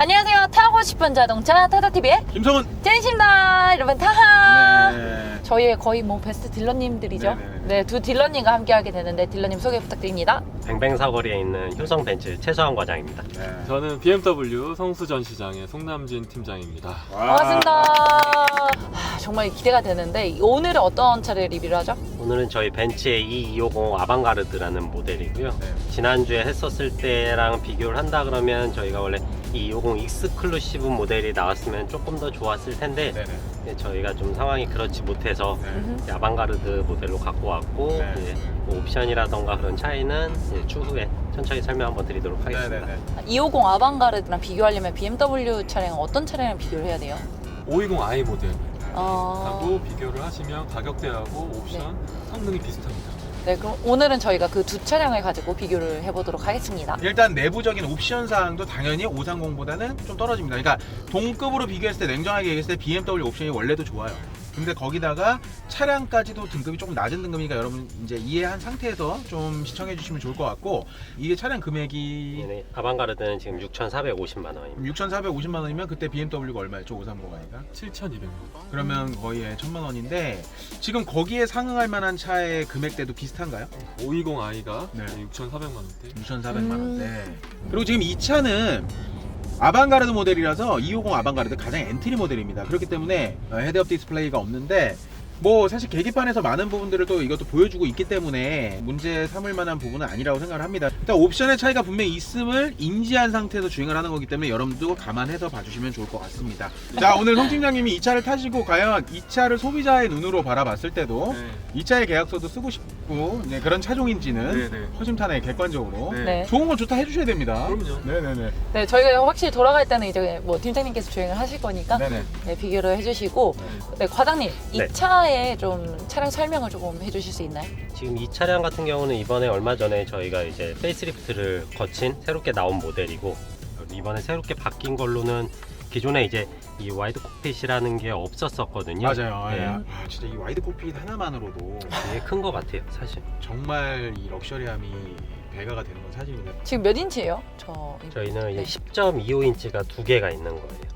안녕하세요. 타고 싶은 자동차 타다TV의 김성훈. 제니입니다 여러분 타하. 네. 저희의 거의 뭐 베스트 딜러님들이죠. 네네네. 네, 두 딜러님과 함께하게 되는데 딜러님 소개 부탁드립니다. 뱅뱅 사거리에 있는 효성 벤츠 최서환 과장입니다. 네. 저는 BMW 성수전 시장의 송남진 팀장입니다. 와. 반갑습니다. 아, 정말 기대가 되는데 오늘은 어떤 차를 리뷰를 하죠? 오늘은 저희 벤츠의 E250 아방가르드라는 모델이고요. 네. 지난주에 했었을 때랑 비교를 한다 그러면 저희가 원래 E250 익스클루시브 모델이 나왔으면 조금 더 좋았을 텐데 네네. 네, 저희가 좀 상황이 그렇지 못해서 네. 아방가르드 모델로 갖고 왔고 네. 이제 뭐 옵션이라던가 그런 차이는 이제 추후에 천천히 설명 한번 드리도록 하겠습니다. 네네네. 250 아방가르드랑 비교하려면 BMW 차량은 어떤 차량이랑 비교를 해야 돼요? 520i 모델하고 어... 비교를 하시면 가격대하고 옵션 성능이 비슷합니다. 네, 그럼 오늘은 저희가 그 두 차량을 가지고 비교를 해보도록 하겠습니다. 일단 내부적인 옵션 사항도 당연히 530보다는 좀 떨어집니다. 그러니까 동급으로 비교했을 때 냉정하게 얘기했을 때 BMW 옵션이 원래도 좋아요. 근데 거기다가 차량까지도 등급이 조금 낮은 등급이니까 여러분 이제 이해한 상태에서 좀 시청해 주시면 좋을 것 같고 이게 차량 금액이 얘네 아방가르드는 지금 6,450만 원입니다. 6,450만 원이면 그때 BMW가 얼마였죠? 530i가? 7,200만 그러면 거의 1,000만 원인데 지금 거기에 상응할 만한 차의 금액대도 비슷한가요? 520i가 네. 6,400만 원대. 6,400만 음. 원대. 그리고 지금 이 차는 아방가르드 모델이라서 250 아방가르드 가장 엔트리 모델입니다. 그렇기 때문에 어, 헤드업 디스플레이가 없는데 뭐 사실 계기판에서 많은 부분들을 또 이것도 보여주고 있기 때문에 문제 삼을 만한 부분은 아니라고 생각을 합니다. 일단 옵션의 차이가 분명히 있음을 인지한 상태에서 주행을 하는 거기 때문에 여러분도 감안해서 봐주시면 좋을 것 같습니다. 자 오늘 송 팀장님이 이 차를 타시고 과연 이 차를 소비자의 눈으로 바라봤을 때도 네. 이 차의 계약서도 쓰고 싶고 이제 그런 차종인지는 네네. 허심탄회 객관적으로 네. 네. 좋은 건 좋다 해주셔야 됩니다. 그럼요. 네네네. 네, 저희가 확실히 돌아갈 때는 이제 뭐 팀장님께서 주행을 하실 거니까 네네. 네, 비교를 해주시고 네, 과장님 이 네. 차의 좀 차량 설명을 조금 해주실 수 있나요? 지금 이 차량 같은 경우는 이번에 얼마 전에 저희가 이제 페이스리프트를 거친 새롭게 나온 모델이고 이번에 새롭게 바뀐 걸로는 기존에 이제 이 와이드 콕핏이라는 게 없었었거든요. 맞아요. 네. 예. 아, 진짜 이 와이드 코핏 하나만으로도 되게 큰 것 같아요, 사실. 정말 이 럭셔리함이 배가가 되는 건 사실입니다. 지금 몇 인치예요? 저 저희는 네. 이제 10.25인치가 두 개가 있는 거예요.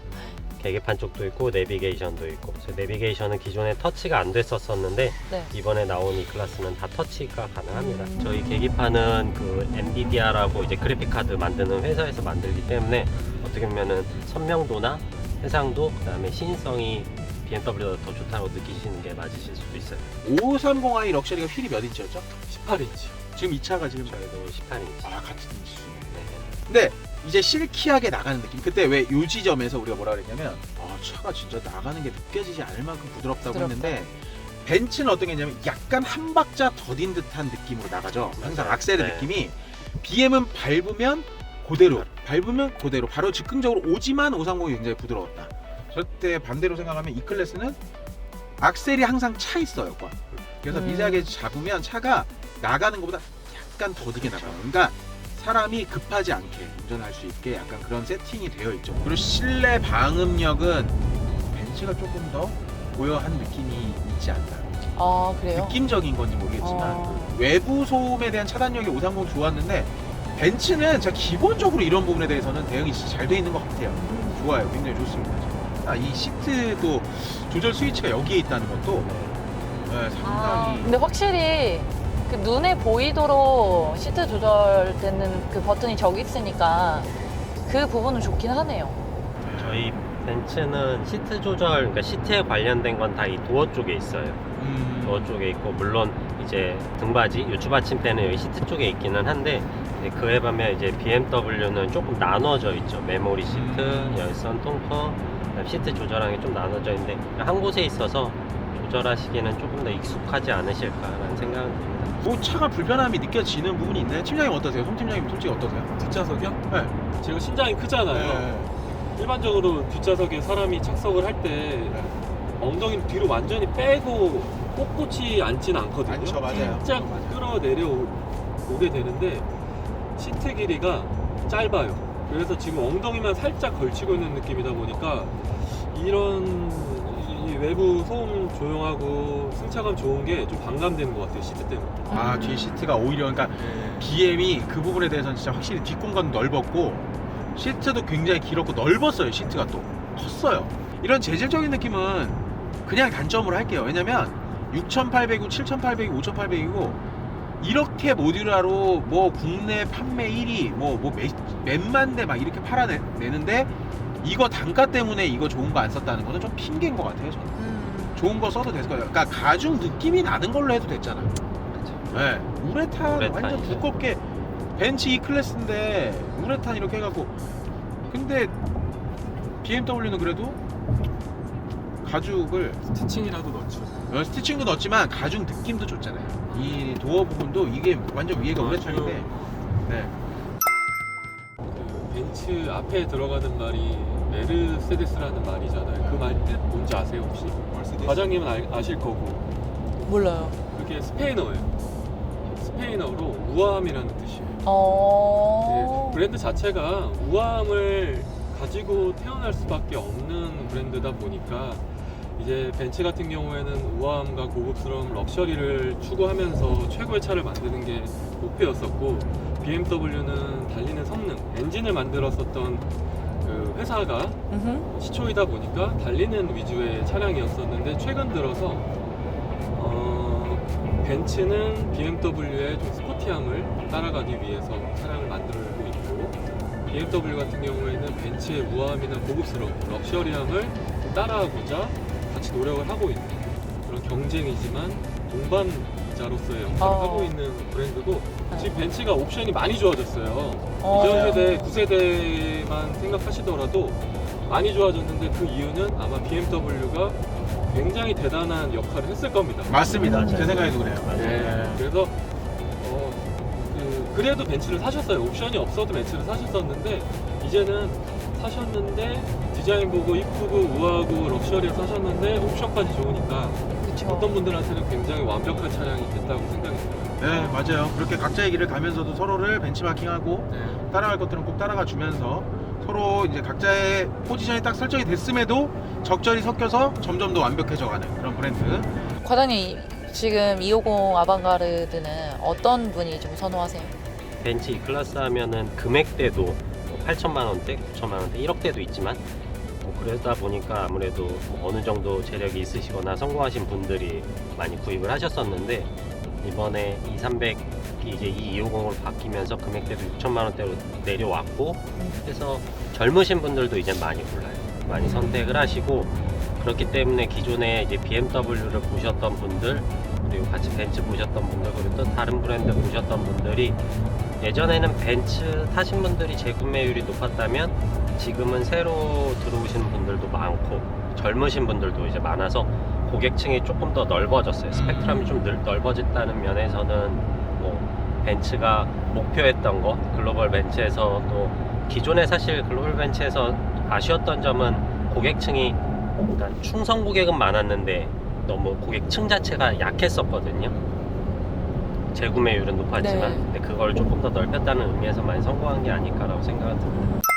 계기판 쪽도 있고 내비게이션도 있고 그래서 내비게이션은 기존에 터치가 안 됐었었는데 네. 이번에 나온 이 클래스는 다 터치가 가능합니다. 음. 저희 계기판은 그 엔비디아라고 이제 그래픽 카드 만드는 회사에서 만들기 때문에 어떻게 보면은 선명도나 해상도 그다음에 신성이 BMW보다 더 좋다고 느끼시는 게 맞으실 수도 있어요. 530i 럭셔리가 휠이 몇 인치였죠? 18인치. 지금 이 차가 지금 저희도 18인치. 아 같은 인치네. 네. 근데 이제 실키하게 나가는 느낌. 그때 왜 요 지점에서 우리가 뭐라 그랬냐면 아 차가 진짜 나가는 게 느껴지지 않을 만큼 부드럽다고 부드럽다. 했는데 벤츠는 어떤 게 있냐면 약간 한 박자 더딘 듯한 느낌으로 나가죠. 항상. 악셀의 네. 느낌이 BM은 밟으면 그대로 밟으면 그대로 바로 즉흥적으로 오지만 530이 굉장히 부드러웠다. 절대 반대로 생각하면 이 클래스는 악셀이 항상 차 있어요. 꽉. 그래서 음. 미세하게 잡으면 차가 나가는 것보다 약간 더디게 나가요. 그러니까 사람이 급하지 않게 운전할 수 있게 약간 그런 세팅이 되어 있죠. 그리고 실내 방음력은 벤츠가 조금 더 고요한 느낌이 있지 않나. 아 그래요? 느낌적인 건지 모르겠지만 어. 외부 소음에 대한 차단력이 530 좋았는데 벤츠는 진짜 기본적으로 이런 부분에 대해서는 대응이 진짜 잘 돼 있는 것 같아요. 좋아요. 굉장히 좋습니다. 아, 이 시트도 조절 스위치가 여기에 있다는 것도 네, 아, 상당히 근데 확실히 그 눈에 보이도록 시트 조절되는 그 버튼이 저기 있으니까 그 부분은 좋긴 하네요. 저희 벤츠는 시트 조절, 그러니까 시트에 관련된 건 다 이 도어 쪽에 있어요. 음, 도어 쪽에 있고 물론 이제 등받이, 요추 받침대는 여기 시트 쪽에 있기는 한데 그에 반면 이제 BMW는 조금 나눠져 있죠. 메모리 시트, 음. 열선 통커, 그다음 시트 조절하는 게 좀 나눠져 있는데 한 곳에 있어서 조절하시기에는 조금 더 익숙하지 않으실까라는 생각은 듭니다. 뭐 차가 불편함이 느껴지는 부분이 있나요? 팀장님 어떠세요? 송 팀장님 솔직히 어떠세요? 뒷좌석이요? 네. 제가 신장이 크잖아요. 일반적으로 뒷좌석에 사람이 착석을 할 때 엉덩이를 뒤로 완전히 빼고 꼿꼿이 앉진 않거든요. 앉죠, 맞아요. 살짝 맞아요. 끌어내려 오게 되는데 시트 길이가 짧아요. 그래서 지금 엉덩이만 살짝 걸치고 있는 느낌이다 보니까 이런 이 외부 소음 조용하고 승차감 좋은 게 좀 반감되는 것 같아요 시트 때문에. 아, 뒤에 시트가 오히려 그러니까 BM이 그 부분에 대해서는 진짜 확실히 뒷공간 넓었고 시트도 굉장히 길었고 넓었어요. 시트가 또 컸어요. 이런 재질적인 느낌은 그냥 단점으로 할게요. 왜냐면 6,800이고 7,800이고 5,800이고 이렇게 모듈화로 뭐 국내 판매 1위 뭐 뭐 몇만 대 막 이렇게 팔아내는데 이거 단가 때문에 이거 좋은 거 안 썼다는 거는 좀 핑계인 것 같아요. 저는. 음. 좋은 거 써도 됐을 거예요. 그러니까 가죽 느낌이 나는 걸로 해도 됐잖아. 네. 우레탄 우레탄이죠. 완전 두껍게 벤츠 E 클래스인데 우레탄 이렇게 해갖고 근데 BMW는 그래도 가죽을 스티칭이라도 넣죠. 어, 스티칭도 넣었지만 가죽 느낌도 좋잖아요. 이 도어 부분도 이게 완전 위에가 우레탄인데 네. 그 벤츠 앞에 들어가는 말이 메르세데스라는 말이잖아요. 그 말 뜻 뭔지 아세요 혹시? 과장님은 알- 아실 거고 몰라요. 그게 스페인어예요. 스페인어로 우아함이라는 뜻이에요. 어. 네, 브랜드 자체가 우아함을 가지고 태어날 수밖에 없는 브랜드다 보니까 이제 벤츠 같은 경우에는 우아함과 고급스러움, 럭셔리를 추구하면서 최고의 차를 만드는 게 목표였었고 BMW는 달리는 성능, 엔진을 만들었었던 그 회사가 음흠. 시초이다 보니까 달리는 위주의 차량이었었는데 최근 들어서 어, 벤츠는 BMW의 좀 스포티함을 따라가기 위해서 차량을 만들고 있고 BMW 같은 경우에는 벤츠의 우아함이나 고급스러움, 럭셔리함을 따라하고자 같이 노력을 하고 있는 그런 경쟁이지만 동반 자로서의 역할을 어. 하고 있는 브랜드고 네. 지금 벤츠가 옵션이 많이 좋아졌어요. 어. 이전 세대, 9세대만 생각하시더라도 많이 좋아졌는데 그 이유는 아마 BMW가 굉장히 대단한 역할을 했을 겁니다. 맞습니다. 맞아요. 제 생각에도 그래요. 네. 그래서 어, 그, 그래도 벤츠를 사셨어요. 옵션이 없어도 벤츠를 사셨었는데 이제는 사셨는데 디자인 보고 이쁘고 우아하고 럭셔리해 사셨는데 옵션까지 좋으니까 그쵸. 어떤 분들한테는 굉장히 완벽한 차량이 됐다고 생각이 들어요. 네 맞아요. 그렇게 각자의 길을 가면서도 서로를 벤치마킹하고 네. 따라갈 것들은 꼭 따라가 주면서 서로 이제 각자의 포지션이 딱 설정이 됐음에도 적절히 섞여서 점점 더 완벽해져가는 그런 브랜드. 과장님 지금 250 아방가르드는 어떤 분이 좀 선호하세요? 벤츠 E 클래스 하면은 금액대도 뭐 8천만 원대, 9천만 원대, 1억대도 있지만 뭐 그러다 보니까 아무래도 뭐 어느 정도 재력이 있으시거나 성공하신 분들이 많이 구입을 하셨었는데 이번에 2300이 이제 2250으로 바뀌면서 금액대도 6천만 원대로 내려왔고 그래서 젊으신 분들도 이제 많이 골라요. 많이 선택을 하시고 그렇기 때문에 기존에 이제 BMW를 보셨던 분들 그리고 같이 벤츠 보셨던 분들 그리고 또 다른 브랜드 보셨던 분들이 예전에는 벤츠 타신 분들이 재구매율이 높았다면 지금은 새로 들어오시는 분들도 많고 젊으신 분들도 이제 많아서 고객층이 조금 더 넓어졌어요. 스펙트럼이 좀 늘- 넓어졌다는 면에서는 뭐 벤츠가 목표했던 거 글로벌 벤츠에서 또 기존에 사실 글로벌 벤츠에서 아쉬웠던 점은 고객층이 일단 충성 고객은 많았는데 너무 고객층 자체가 약했었거든요. 재구매율은 높았지만 네. 근데 그걸 조금 더 넓혔다는 의미에서 많이 성공한 게 아닐까라고 생각은 듭니다.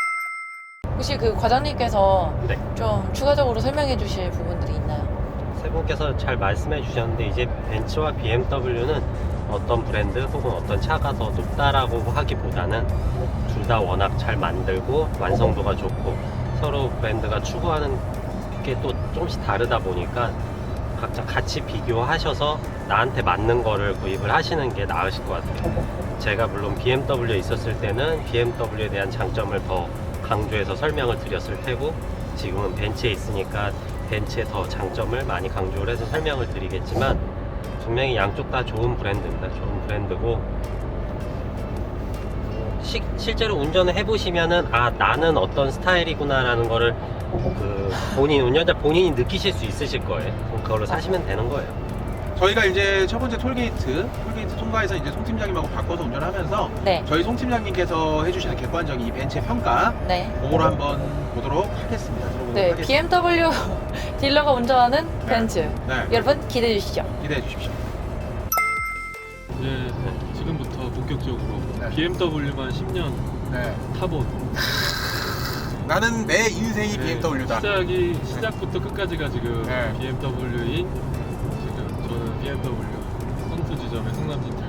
혹시 그 과장님께서 네. 좀 추가적으로 설명해 주실 부분들이 있나요? 세 분께서 잘 말씀해 주셨는데 이제 벤츠와 BMW는 어떤 브랜드 혹은 어떤 차가 더 높다라고 하기보다는 둘 다 워낙 잘 만들고 완성도가 좋고 서로 브랜드가 추구하는 게 또 조금씩 다르다 보니까 각자 같이 비교하셔서 나한테 맞는 거를 구입을 하시는 게 나으실 것 같아요. 제가 물론 BMW에 있었을 때는 BMW에 대한 장점을 더 강조해서 설명을 드렸을 테고 지금은 벤츠에 있으니까 벤츠의 더 장점을 많이 강조를 해서 설명을 드리겠지만 분명히 양쪽 다 좋은 브랜드입니다. 좋은 브랜드고 시- 실제로 운전을 해보시면은 아 나는 어떤 스타일이구나라는 거를 그 본인 운전자 본인이 느끼실 수 있으실 거예요. 그걸로 사시면 되는 거예요. 저희가 이제 첫 번째 톨게이트, 톨게이트 통과해서 이제 송 팀장님하고 바꿔서 운전하면서 네. 저희 송 팀장님께서 해주시는 객관적인 이 벤츠의 평가 네. 그거로 한번 보도록 하겠습니다. 들어보도록 네. 하겠습니다. BMW 딜러가 운전하는 벤츠. 네, 여러분 기대해 주시죠. 기대해 주십시오. 이제 지금부터 본격적으로 네. BMW만 10년 네. 타본 나는 내 인생이 네, BMW다. 시작이 시작부터 끝까지가 지금 네. BMW인 지금 저는 BMW 선수 지점의 성남진입니다.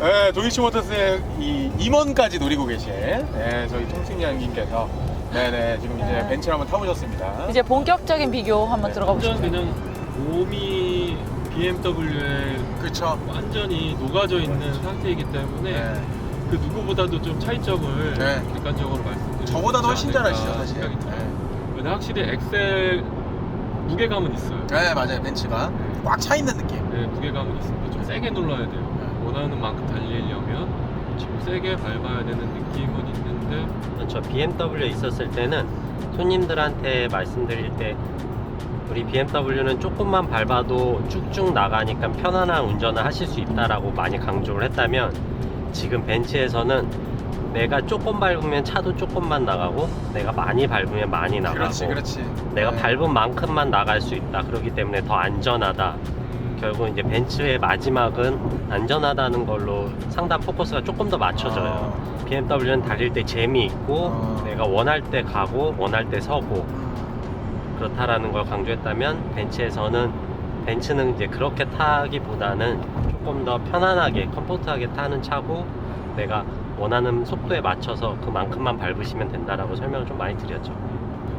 네, 도이치 모터스의 이 임원까지 노리고 계신 네, 저희 통팀장님께서 네네 지금 이제 네. 벤츠를 한번 타보셨습니다. 이제 본격적인 비교 한번 네, 들어가 완전 보시죠. 그냥 몸이 BMW에 그렇죠. 완전히 녹아져 있는 상태이기 때문에 네. 그 누구보다도 좀 차이점을 네. 객관적으로 말씀드리고 저보다도 훨씬 않을까 잘하시죠 사실. 네. 근데 확실히 엑셀 무게감은 있어요. 네 맞아요 벤츠가 꽉 차 있는 느낌. 네, 무게감은 있습니다. 좀 세게 눌러야 돼요. 네. 원하는 만큼 달리려면 좀 세게 밟아야 되는 느낌은 있는데 저 BMW에 있었을 때는 손님들한테 말씀드릴 때 우리 BMW는 조금만 밟아도 쭉쭉 나가니까 편안한 운전을 하실 수 있다라고 많이 강조를 했다면 지금 벤츠에서는 내가 조금 밟으면 차도 조금만 나가고 내가 많이 밟으면 많이 나가고 그렇지 그렇지. 내가 네. 밟은 만큼만 나갈 수 있다 그렇기 때문에 더 안전하다 음, 결국 이제 벤츠의 마지막은 안전하다는 걸로 상단 포커스가 조금 더 맞춰져요 아, BMW는 달릴 때 재미있고 어. 내가 원할 때 가고 원할 때 서고 음, 그렇다라는 걸 강조했다면 벤츠에서는 벤츠는 이제 그렇게 타기보다는 조금 더 편안하게 컴포트하게 타는 차고 내가 원하는 속도에 맞춰서 그만큼만 밟으시면 된다라고 설명을 좀 많이 드렸죠.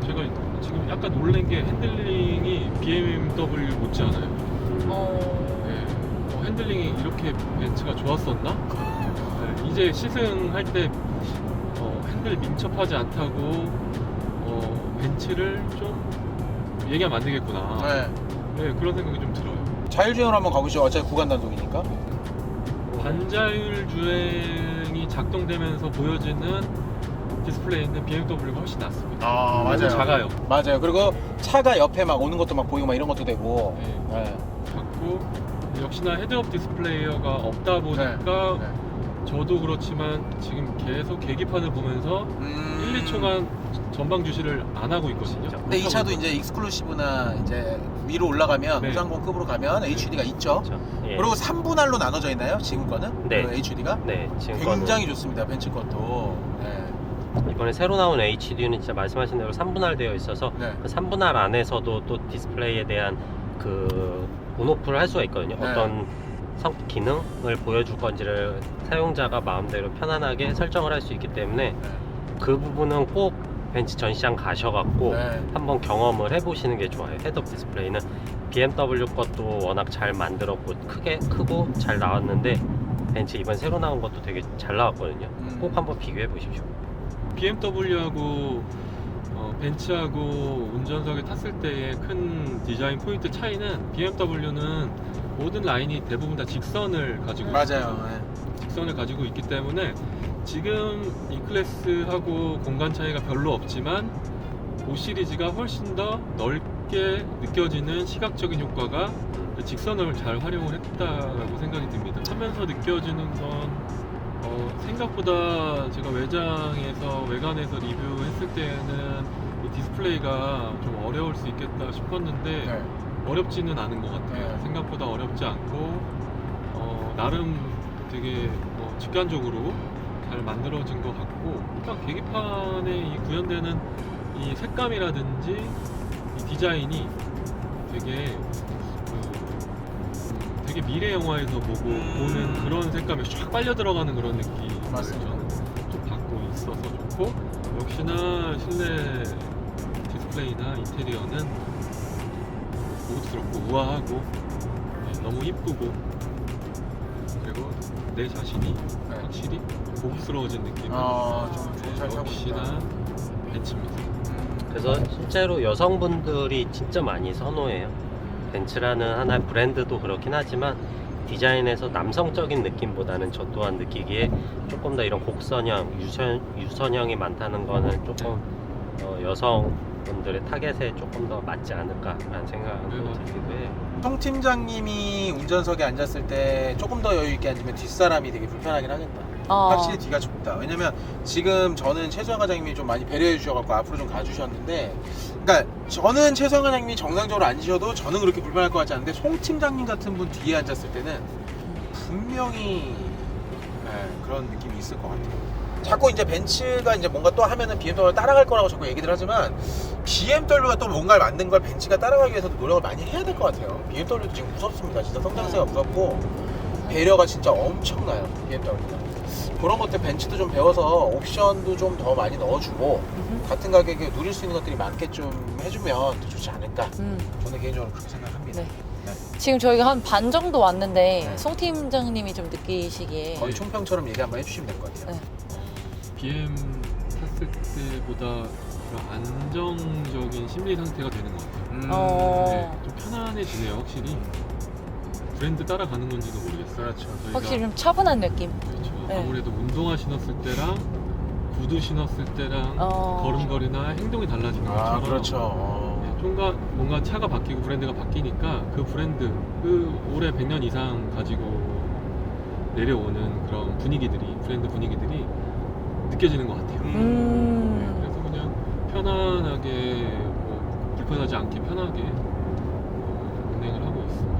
제가 지금 약간 놀란 게 핸들링이 BMW 못지 않아요. 어... 네. 어, 핸들링이 이렇게 벤츠가 좋았었나? 네, 이제 시승할 때 어, 핸들 민첩하지 않다고 어, ben츠를 좀 얘기하면 안 되겠구나. 네. 네, 그런 생각이 좀 들어요. 자율주행으로 한번 가보시죠. 어차피 구간 단속이니까. 반자율 주행이 작동되면서 보여지는 디스플레이는 BMW가 훨씬 낫습니다. 아 너무 작아요. 맞아요. 그리고 차가 옆에 막 오는 것도 막 보이고 막 이런 것도 되고. 네, 네. 역시나 헤드업 디스플레이어가 없다 보니까 네. 저도 그렇지만 지금 계속 계기판을 보면서 음... 1, 2초간 전방 주시를 안 하고 있거든요. 근데 이 차도 이제 익스클루시브나 이제 위로 올라가면 네. 우상공급으로 가면 HUD가 있죠. 그렇죠? 예. 그리고 3분할로 나눠져 있나요? 지금 거는? 네. 그 HUD가? 네, 지금 거는 굉장히 좋습니다. 벤츠 것도. 네. 이번에 새로 나온 HD는 진짜 말씀하신 대로 3분할 되어 있어서 네. 그 3분할 안에서도 또 디스플레이에 대한 그 온오프를 할 수가 있거든요. 네. 어떤 성 기능을 보여줄 건지를 사용자가 마음대로 편안하게 설정을 할 수 있기 때문에 네. 그 부분은 꼭 벤츠 전시장 가셔갖고 네. 한번 경험을 해보시는 게 좋아요. 헤드업 디스플레이는 BMW 것도 워낙 잘 만들었고 크게 크고 잘 나왔는데 벤츠 이번 새로 나온 것도 되게 잘 나왔거든요. 음. 꼭 한번 비교해 보십시오. BMW하고 어, 벤츠하고 운전석에 탔을 때의 큰 디자인 포인트 차이는 BMW는 모든 라인이 대부분 다 직선을 가지고 있어요. 맞아요. 네. 직선을 가지고 있기 때문에 지금 E 클래스하고 공간 차이가 별로 없지만 5 시리즈가 훨씬 더 넓게 느껴지는 시각적인 효과가 그 직선을 잘 활용을 했다라고 생각이 듭니다. 하면서 느껴지는 건 어, 생각보다 제가 외장에서 외관에서 리뷰했을 때는 플레이가 좀 어려울 수 있겠다 싶었는데 네. 어렵지는 않은 것 같아요. 네. 생각보다 어렵지 않고 어, 나름 되게 뭐 직관적으로 잘 만들어진 것 같고 일단 계기판에 이 구현되는 이 색감이라든지 이 디자인이 되게 그, 음, 되게 미래 영화에서 보고 음. 보는 그런 색감이 쫙 빨려 들어가는 그런 느낌을 맞습니다. 저는 좀 받고 있어서 좋고 역시나 실내 디스플레이나 인테리어는 고급스럽고 우아하고 네, 너무 이쁘고 그리고 내 자신이 네. 확실히 고급스러워진 느낌은 어, 좀 좋은 차 타고 역시나. 벤츠입니다. 그래서 실제로 여성분들이 진짜 많이 선호해요. 벤츠라는 하나의 브랜드도 그렇긴 하지만 디자인에서 남성적인 느낌보다는 저 또한 느끼기에 조금 더 이런 곡선형, 유선, 유선형이 많다는 거는 조금 어, 여성 분들의 타겟에 조금 더 맞지 않을까라는 생각도 네. 들기도 해요. 송 팀장님이 운전석에 앉았을 때 조금 더 여유 있게 앉으면 뒷사람이 되게 불편하긴 하겠다. 어. 확실히 뒤가 좁다. 왜냐면 지금 저는 최수환 과장님이 좀 많이 배려해 주셔갖고 앞으로 좀 가주셨는데, 그러니까 저는 최수환 과장님이 정상적으로 앉으셔도 저는 그렇게 불편할 것 같지 않은데 송 팀장님 같은 분 뒤에 앉았을 때는 분명히 네, 그런 느낌이 있을 것 같아요. 자꾸 이제 벤츠가 이제 뭔가 또 하면은 BMW를 따라갈 거라고 자꾸 얘기들 하지만 BMW가 또 뭔가를 만든 걸 벤츠가 따라가기 위해서도 노력을 많이 해야 될 것 같아요. BMW도 지금 무섭습니다. 진짜 성장세가 무섭고 배려가 진짜 엄청나요 BMW가 그런 것들 벤츠도 좀 배워서 옵션도 좀 더 많이 넣어주고 음흠. 같은 가격에 누릴 수 있는 것들이 많게 좀 해주면 더 좋지 않을까 음. 저는 개인적으로 그렇게 생각합니다 네. 지금 저희가 한 반 정도 왔는데 네. 송 팀장님이 좀 느끼시기에 거의 총평처럼 얘기 한번 해주시면 될 것 같아요 네. BM 탔을 때보다 그런 안정적인 심리 상태가 되는 것 같아요. 음, 어. 네, 좀 편안해지네요, 확실히. 브랜드 따라가는 건지도 모르겠어요. 그렇죠. 저희가 확실히 좀 차분한 느낌. 그렇죠. 네. 아무래도 운동화 신었을 때랑 구두 신었을 때랑 어. 걸음걸이나 행동이 달라지는 아 것처럼 그렇죠 어. 네, 좀가 뭔가 차가 바뀌고 브랜드가 바뀌니까 그 브랜드 그 올해 100년 이상 가지고 내려오는 그런 분위기들이 브랜드 분위기들이 느껴지는 것 같아요. 네, 음. 그래서 그냥 편안하게 뭐 불편하지 않게 편하게 어, 운행을 하고 있습니다.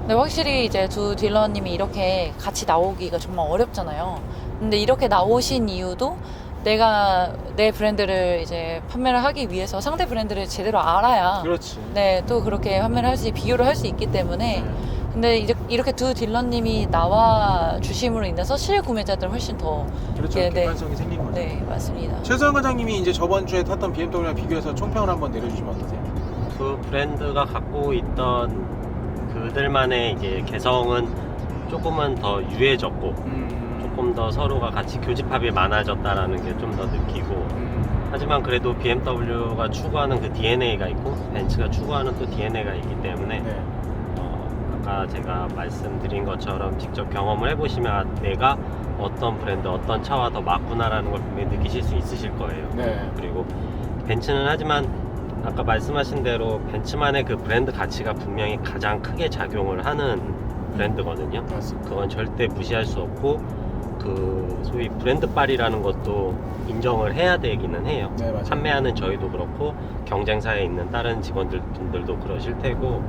근데 확실히 이제 두 딜러님이 이렇게 같이 나오기가 정말 어렵잖아요. 근데 이렇게 나오신 이유도 내가 내 브랜드를 이제 판매를 하기 위해서 상대 브랜드를 제대로 알아야 그렇지 네, 또 그렇게 판매를 할 수, 비교를 할 수 있기 때문에 네. 근데 이제 이렇게 두 딜러님이 나와 주심으로 인해서 실 구매자들 훨씬 더 그렇죠 네, 네. 객관성이 생긴 거죠 네, 맞습니다. 최소한 과장님이 이제 저번 주에 탔던 BMW랑 비교해서 총평을 한번 내려주시면 어떠세요? 두 브랜드가 갖고 있던 그들만의 이제 개성은 조금은 더 유해졌고 음, 조금 더 서로가 같이 교집합이 많아졌다라는 게 좀 더 느끼고 음, 하지만 그래도 BMW가 추구하는 그 DNA가 있고 벤츠가 추구하는 또 DNA가 있기 때문에 네. 어, 아까 제가 말씀드린 것처럼 직접 경험을 해보시면 아, 내가 어떤 브랜드 어떤 차와 더 맞구나라는 걸 분명히 느끼실 수 있으실 거예요 네. 그리고 벤츠는 하지만 아까 말씀하신 대로 벤츠만의 그 브랜드 가치가 분명히 가장 크게 작용을 하는 브랜드거든요. 맞습니다. 그건 절대 무시할 수 없고 그 소위 브랜드 빨이라는 것도 인정을 해야 되기는 해요. 네, 맞아요. 판매하는 저희도 그렇고 경쟁사에 있는 다른 직원들 분들도 그러실 테고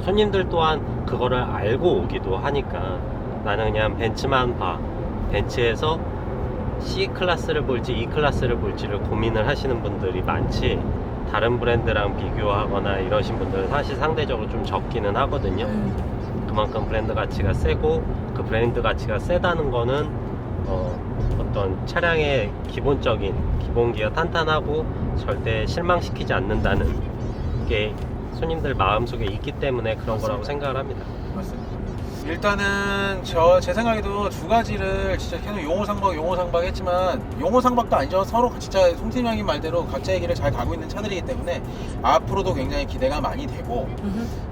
손님들 또한 그거를 알고 오기도 하니까 나는 그냥 벤츠만 봐 벤츠에서 C 클래스를 볼지 E 클래스를 볼지를 고민을 하시는 분들이 많지 다른 브랜드랑 비교하거나 이러신 분들은 사실 상대적으로 좀 적기는 하거든요. 음. 그만큼 브랜드 가치가 세고 그 브랜드 가치가 세다는 거는 어, 어떤 차량의 기본적인 기본기가 탄탄하고 절대 실망시키지 않는다는 게 손님들 마음속에 있기 때문에 그런 거라고 맞습니다. 생각을 합니다. 맞습니다. 일단은 저 제 생각에도 두 가지를 진짜 계속 용호상박 용호상박 했지만 용호상박도 아니죠 서로 진짜 송팀장님 말대로 각자의 길을 잘 가고 있는 차들이기 때문에 앞으로도 굉장히 기대가 많이 되고.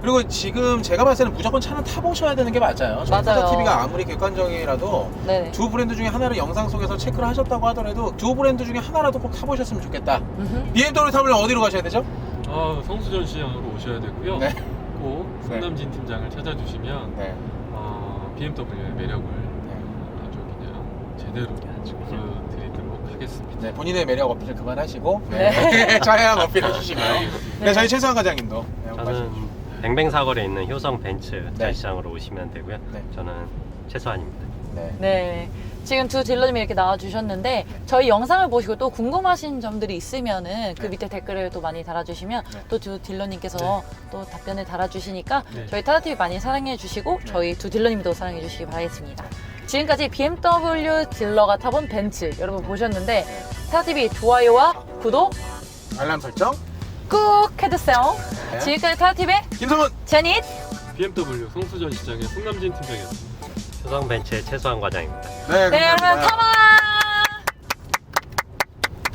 그리고 지금 제가 봤을 때는 무조건 차는 타보셔야 되는 게 맞아요 맞아요. TV가 아무리 객관적이라도 네네. 두 브랜드 중에 하나를 영상 속에서 체크를 하셨다고 하더라도 두 브랜드 중에 하나라도 꼭 타보셨으면 좋겠다. BMW 타보려면 어디로 가셔야 되죠? 아, 성수전 시장으로 오셔야 되고요. 네. 꼭 송남진 팀장을 찾아주시면 네. 어, BMW의 매력을 아주 그냥 제대로 보여드리도록 하겠습니다. 네, 본인의 매력 어필을 그만하시고 네. 네. 차량 어필 해 주시고요. 네, 네. 저희 최수환 과장님도 네, 저는 말씀 뱅뱅 사거리에 있는 효성 벤츠 네. 전시장으로 오시면 되고요. 네. 저는 최소한입니다. 네. 네. 지금 두 딜러님이 이렇게 나와주셨는데 저희 영상을 보시고 또 궁금하신 점들이 있으면은 그 네. 밑에 댓글을 또 많이 달아주시면 네. 또두 딜러님께서 또 답변을 달아주시니까 네. 저희 타다TV 많이 사랑해 주시고 저희 두 딜러님도 사랑해 주시기 바라겠습니다. 지금까지 BMW 딜러가 타본 벤츠 여러분 보셨는데 타다TV 좋아요와 구독 알람 설정. 꾹 해주세요. 네. 지금까지 타다TV의 김성훈. 제닛 BMW 성수전 시장의 송남진 팀장이었습니다. 효성 벤츠의 최소한 과장입니다. 네, 네 여러분 감사합니다. 컴온